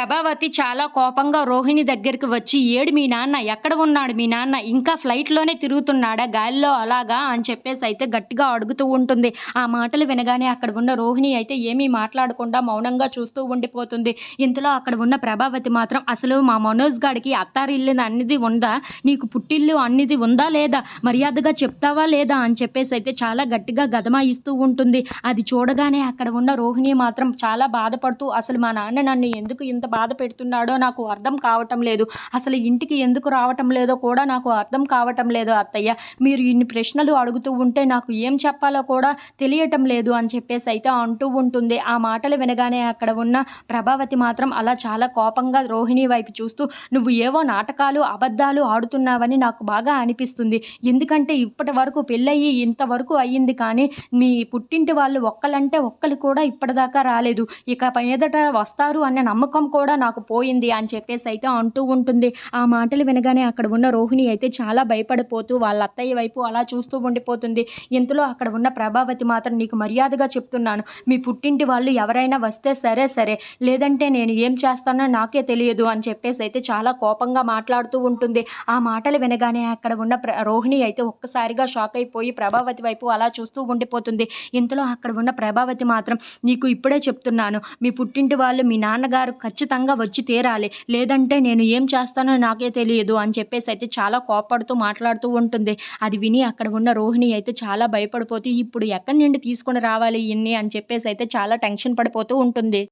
ప్రభావతి చాలా కోపంగా రోహిణి దగ్గరికి వచ్చి ఏడు మీ నాన్న ఎక్కడ ఉన్నాడు మీ నాన్న? ఇంకా ఫ్లైట్లోనే తిరుగుతున్నాడా? గాలిలో అలాగా? అని చెప్పేసి అయితే గట్టిగా అడుగుతూ ఉంటుంది. ఆ మాటలు వినగానే అక్కడ ఉన్న రోహిణి అయితే ఏమీ మాట్లాడకుండా మౌనంగా చూస్తూ ఉండిపోతుంది. ఇంతలో అక్కడ ఉన్న ప్రభావతి మాత్రం అసలు మా మనోజ్ గాడికి అత్తారిల్లు అన్నిది ఉందా? నీకు పుట్టిల్లు అన్నిది ఉందా లేదా? మర్యాదగా చెప్తావా లేదా? అని చెప్పేసి అయితే చాలా గట్టిగా గదమాయిస్తూ ఉంటుంది. అది చూడగానే అక్కడ ఉన్న రోహిణి మాత్రం చాలా బాధపడుతూ అసలు మా నాన్న నన్ను ఎందుకు ఇంత బాధ పెడుతున్నాడో నాకు అర్థం కావటం లేదు. అసలు ఇంటికి ఎందుకు రావటం లేదో కూడా నాకు అర్థం కావటం లేదు అత్తయ్య. మీరు ఇన్ని ప్రశ్నలు అడుగుతూ ఉంటే నాకు ఏం చెప్పాలో కూడా తెలియటం లేదు అని చెప్పేసి అయితే అంటూ ఉంటుంది. ఆ మాటలు వినగానే అక్కడ ఉన్న ప్రభావతి మాత్రం అలా చాలా కోపంగా రోహిణి వైపు చూస్తూ నువ్వు ఏవో నాటకాలు అబద్ధాలు ఆడుతున్నావని నాకు బాగా అనిపిస్తుంది. ఎందుకంటే ఇప్పటి వరకు పెళ్ళయ్యి ఇంతవరకు అయ్యింది కానీ మీ పుట్టింటి వాళ్ళు ఒక్కలంటే ఒక్కరు కూడా ఇప్పటిదాకా రాలేదు. ఇక మీదట వస్తారు అనే నమ్మకం కూడా కూడా నాకు పోయింది అని చెప్పేసి అయితే అంటూ ఉంటుంది. ఆ మాటలు వినగానే అక్కడ ఉన్న రోహిణి అయితే చాలా భయపడిపోతూ వాళ్ళ అత్తయ్య వైపు అలా చూస్తూ ఉండిపోతుంది. ఇంతలో అక్కడ ఉన్న ప్రభావతి మాత్రం నీకు మర్యాదగా చెప్తున్నాను. మీ పుట్టింటి వాళ్ళు ఎవరైనా వస్తే సరే సరే. లేదంటే నేను ఏం చేస్తానో నాకే తెలియదు అని చెప్పేసి అయితే చాలా కోపంగా మాట్లాడుతూ ఉంటుంది. ఆ మాటలు వినగానే అక్కడ ఉన్న రోహిణి అయితే ఒక్కసారిగా షాక్ అయిపోయి ప్రభావతి వైపు అలా చూస్తూ ఉండిపోతుంది. ఇంతలో అక్కడ ఉన్న ప్రభావతి మాత్రం నీకు ఇప్పుడే చెప్తున్నాను. మీ పుట్టింటి వాళ్ళు మీ నాన్నగారు ఖచ్చితంగా ఖచ్చితంగా వచ్చి తీరాలి. లేదంటే నేను ఏం చేస్తానో నాకే తెలియదు అని చెప్పేసి అయితే చాలా కోపడుతూ మాట్లాడుతూ ఉంటుంది. అది విని అక్కడ ఉన్న రోహిణి అయితే చాలా భయపడిపోతూ ఇప్పుడు ఎక్కడి నుండి తీసుకొని రావాలి ఇన్ని? అని చెప్పేసి అయితే చాలా టెన్షన్ పడిపోతూ ఉంటుంది.